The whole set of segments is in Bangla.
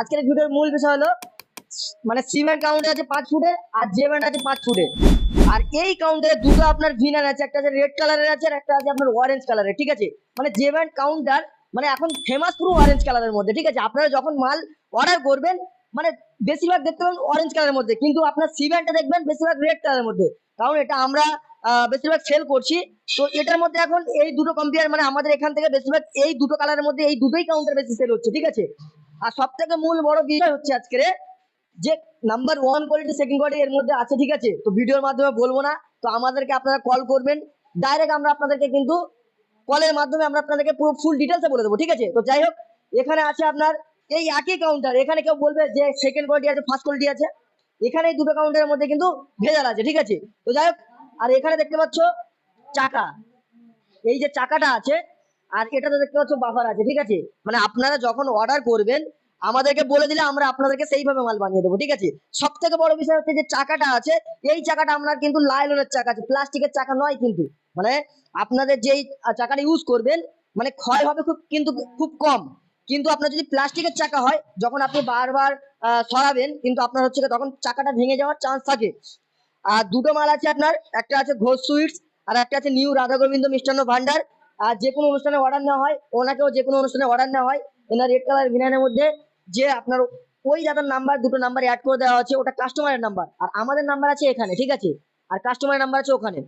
আজকের মূল বিষয় মানে সিমেন্ট কাউন্টার আছে পাঁচ ফুটের আর আছে পাঁচ ফুটের আর এই দুটো আপনার ভিনার আছে, একটা আছে রেড কালারের আছে একটা আছে আপনার অরেঞ্জ কালারের ঠিক আছে? মানে কাউন্টার মানে এখন ফেমাস অরেঞ্জ কালারের মধ্যে, ঠিক আছে? আপনারা যখন মাল অর্ডার করবেন মানে বেশিরভাগ দেখতে পাবেন অরেঞ্জ কালারের মধ্যে, কিন্তু আপনার সিমেন্টটা দেখবেন বেশিরভাগ রেড কালারের মধ্যে। কারণ এটা আমরা বেশিরভাগ সেল করছি। তো এটার মধ্যে এখন এই দুটো কম্পেয়ার মানে আমাদের এখান থেকে বেশিরভাগ এই দুটো কালারের মধ্যে এই দুটোই কাউন্টার বেশি সেল হচ্ছে, ঠিক আছে? আর সব থেকে মূল বড় বিষয় হচ্ছে আজকের যে number one quality second quality এর মধ্যে আছে, ঠিক আছে? তো ভিডিওর মাধ্যমে বলব না, তো আমাদেরকে আপনারা কল করবেন। ডাইরেক্ট আমরা আপনাদেরকে কিন্তু কলের মাধ্যমে আমরা আপনাদেরকে পুরো ফুল ডিটেলসে বলে দেবো, ঠিক আছে? তো যাই হোক, এখানে আছে আপনার এই একই কাউন্টার এখানে কেউ বলবে যে সেকেন্ড কোয়ালিটি আছে ফার্স্ট কোয়ালিটি আছে। এখানে দুটো কাউন্টারের মধ্যে কিন্তু ভেজাল আছে, ঠিক আছে? তো যাই হোক আর এখানে দেখতে পাচ্ছ চাকা। এই যে চাকাটা আছে, আর এটাতে দেখতে পাচ্ছ বাফার আছে, ঠিক আছে? মানে আপনারা যখন অর্ডার করবেন, আমাদেরকে বলে দিলে আমরা আপনাদেরকে সেইভাবে মাল বানিয়ে দেবো, ঠিক আছে? সব থেকে বড় বিষয় হচ্ছে যে চাকাটা আছে, এই চাকাটা আমরা কিন্তু লাইলনের চাকা আছে প্লাস্টিকের চাকা নয় কিন্তু। মানে আপনাদের যেই চাকাটা ইউজ করবেন মানে ক্ষয় হবে খুব, কিন্তু খুব কম। কিন্তু আপনার যদি প্লাস্টিকের চাকা হয়, যখন আপনি বারবার সরাবেন, কিন্তু আপনার হচ্ছে তখন চাকাটা ভেঙে যাওয়ার চান্স থাকে। আর দুটো মাল আছে আপনার, একটা আছে ঘোষ সুইটস আর একটা আছে নিউ রাধা গোবিন্দ মিষ্টান্ন ভান্ডার। আর যে কোনো অনুষ্ঠানে অর্ডার নেওয়া হয়, ওনাকেও যে কোনো অনুষ্ঠানে অর্ডার নেওয়া হয়। এনার রেড কালার ভিনানের মধ্যে যে আপনার ওই দাদার নাম্বার দুটো নাম্বার অ্যাড করে দেওয়া আছে, ওটা কাস্টমারের নাম্বার আর আমাদের নাম্বার আছে এখানে, ঠিক আছে? আর কাস্টমারের নাম্বার আছে ওখানে।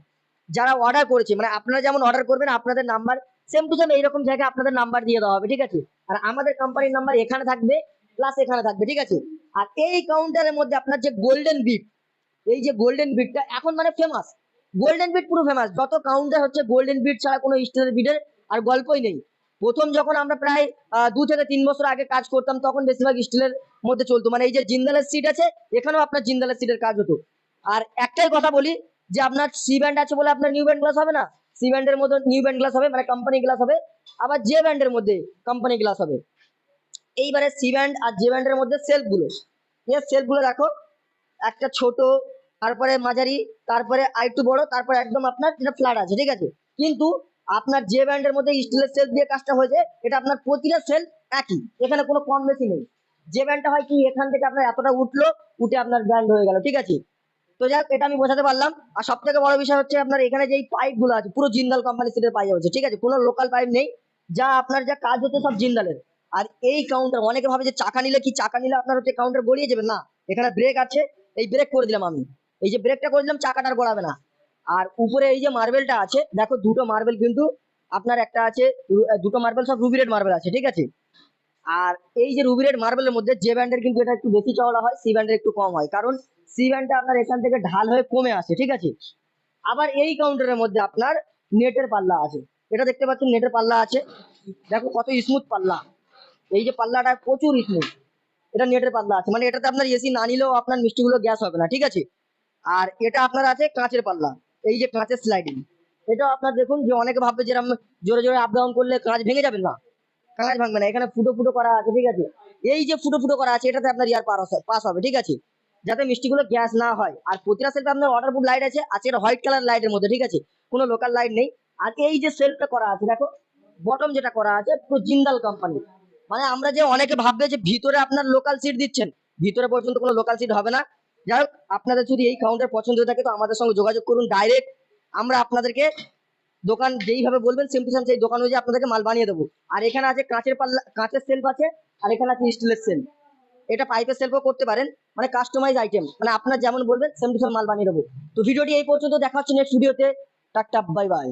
যারা অর্ডার করেছে মানে আপনারা যেমন অর্ডার করবেন, আপনাদের নাম্বার সেম টু সেম এইরকম জায়গায় আপনাদের নাম্বার দিয়ে দেওয়া হবে, ঠিক আছে? আর আমাদের কোম্পানির নাম্বার এখানে থাকবে প্লাস এখানে থাকবে, ঠিক আছে? আর এই কাউন্টারের মধ্যে আপনার যে গোল্ডেন বিট এই যে গোল্ডেন বিটটা এখন মানে ফেমাস গোল্ডেন বিট পুরো ফেমাস যত কাউন্টার হচ্ছে গোল্ডেন বিট ছাড়া কোনো স্টিলের বিটের আর গল্পই নেই। প্রথম যখন আমরা প্রায় দু থেকে তিন বছর আগে কাজ করতাম, তখন বেশিরভাগ স্টিলের মধ্যে চলতো। মানে এই যে জিন্দালের সিট আছে, এখানেও আপনার জিন্দালের সিটের কাজ হতো। আর একটাই কথা বলি যে আপনার সি ব্যান্ড আছে বলে আপনার নিউ ব্যান্ড গ্লাস হবে না? সি ব্যান্ডের মধ্যে নিউ ব্যান্ড গ্লাস হবে মানে কোম্পানি গ্লাস হবে। আবার জে ব্যান্ডের মধ্যে কোম্পানি গ্লাস হবে। এইবারে সি ব্যান্ড আর জে ব্যান্ডের মধ্যে সেলফগুলো এই সেলফগুলো দেখো, একটা ছোট তারপরে মাঝারি, তারপরে আরেকটু বড়, তারপরে একদম আপনার যেটা ফ্ল্যাট আছে, ঠিক আছে? কিন্তু আপনার যে ব্যান্ডের মধ্যে স্টিলের সেল দিয়ে কাজটা হয়েছে, এটা আপনার প্রতিটা সেল একই, এখানে কোনো কম বেশি নেই। যে ব্যান্ডটা হয় কি, এখান থেকে আপনার এতটা উঠল, উঠে আপনার ব্যান্ড হয়ে গেল, ঠিক আছে? তো যাক এটা আমি বোঝাতে পারলাম। আর সব থেকে বড় বিষয় হচ্ছে আপনার এখানে যেই পাইপগুলো আছে, পুরো জিন্দাল কোম্পানি সেটের পাইপ হচ্ছে ঠিক আছে? কোনো লোকাল পাইপ নেই, যা আপনার যা কাজ হচ্ছে সব জিন্দালের। আর এই কাউন্টার অনেকে ভাবে যে চাকা নিলে কি চাকা নিলে আপনার হচ্ছে কাউন্টার গড়িয়ে যাবে? না, এখানে ব্রেক আছে, এই ব্রেক করে দিলাম আমি। এই যে ব্রেকটা করে দিলাম, চাকাটা গড়াবে না। আর উপরে এই যে মার্বেলটা আছে, দেখো দুটো মার্বেল কিন্তু আপনার একটা আছে দুটো মার্বেল সব রুবি রেড মার্বেল আছে, ঠিক আছে? আর এই যে রুবি রেড মার্বেলের মধ্যে যে ব্যান্ডের কিন্তু এটা একটু বেশি চওড়া হয় সি ব্যান্ডের একটু কম হয়। কারণ সি ব্যান্ডটা আপনার এখান থেকে ঢাল হয়ে কমে আসে, ঠিক আছে? আবার এই কাউন্টারের মধ্যে আপনার নেটের পাল্লা আছে। এটা দেখতে পাচ্ছেন নেটের পাল্লা আছে। দেখো কত স্মুথ পাল্লা। এই যে পাল্লাটা প্রচুর স্মুথ এটা নেটের পাল্লা আছে। মানে এটাতে আপনার এসি না নিলেও আপনার মিষ্টিগুলো গ্যাস হবে না, ঠিক আছে? আর এটা আপনার আছে কাঁচের পাল্লা। এই যে কাঁচের স্লাইডিং এটা আপনার দেখুন যে অনেকে ভাববে যে জোরে জোরে আপ ডাউন করলে কাঁচ ভেঙে যাবে না। কাঁচ ভাঙবে না, এখানে ফুটো ফুটো করা আছে, ঠিক আছে? এই যে ফুটো ফুটো করা আছে, এটাতে আপনার ইয়ার পাস হবে, ঠিক আছে? যাতে মিষ্টিগুলো গ্যাস না হয়। আর প্রতিটা সেলফে আপনার ওয়াটার প্রুফ লাইট আছে আছে এটা হোয়াইট কালার লাইটের মধ্যে, ঠিক আছে? কোনো লোকাল লাইট নেই। আর এই যে সেলফটা করা আছে, দেখো বটম যেটা করা আছে, পুরো জিন্দাল কোম্পানি মানে আমরা যে অনেকে ভাববে যে ভিতরে আপনার লোকাল সিট দিচ্ছেন, ভিতরে পর্যন্ত কোনো লোকাল সিট হবে না। যাই হোক, আপনাদের যদি এই কাউন্টার পছন্দ হয়ে থাকে, তো আমাদের সঙ্গে যোগাযোগ করুন ডাইরেক্ট আমরা আপনাদেরকে দোকান যেইভাবে বলবেন সেম টু সেম সেই দোকান অনুযায়ী আপনাদেরকে মাল বানিয়ে দেবো। আর এখানে আছে কাঁচের পাল্লা, কাঁচের সেলফ আছে, আর এখানে আছে স্টিলের সেলফ এটা পাইপের সেলফও করতে পারেন মানে কাস্টমাইজ আইটেম মানে আপনার যেমন বলবেন সেম টু সেম মাল বানিয়ে দেবো। তো ভিডিওটি এই পর্যন্ত, দেখা হচ্ছে নেক্সট ভিডিওতে টাটা বাই বাই